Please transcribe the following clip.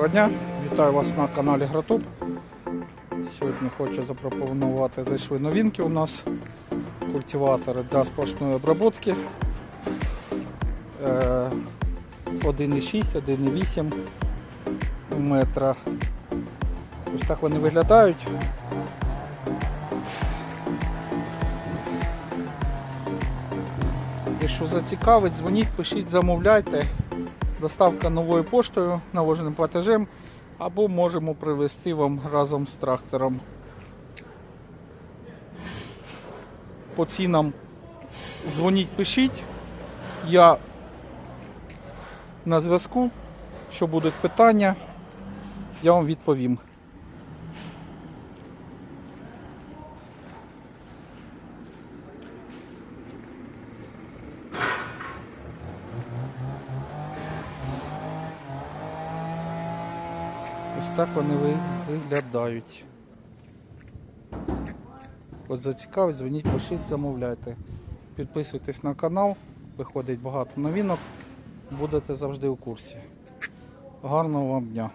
Доброго дня, вітаю вас на каналі Гратоп. Сьогодні хочу запропонувати зайшли новинки у нас. Культиватори для сплошної обробки. Е, 1,6, 1,8 метра. Ось так вони виглядають. Якщо зацікавить, дзвоніть, пишіть, замовляйте. Доставка новою поштою, наложеним платежем, або можемо привезти вам разом з трактором. По цінам дзвоніть, пишіть. Я на зв'язку. Що будуть питання, я вам відповім. Ось так вони виглядають. От зацікавить, дзвоніть, пишіть, замовляйте. Підписуйтесь на канал, виходить багато новинок, будете завжди у курсі. Гарного вам дня!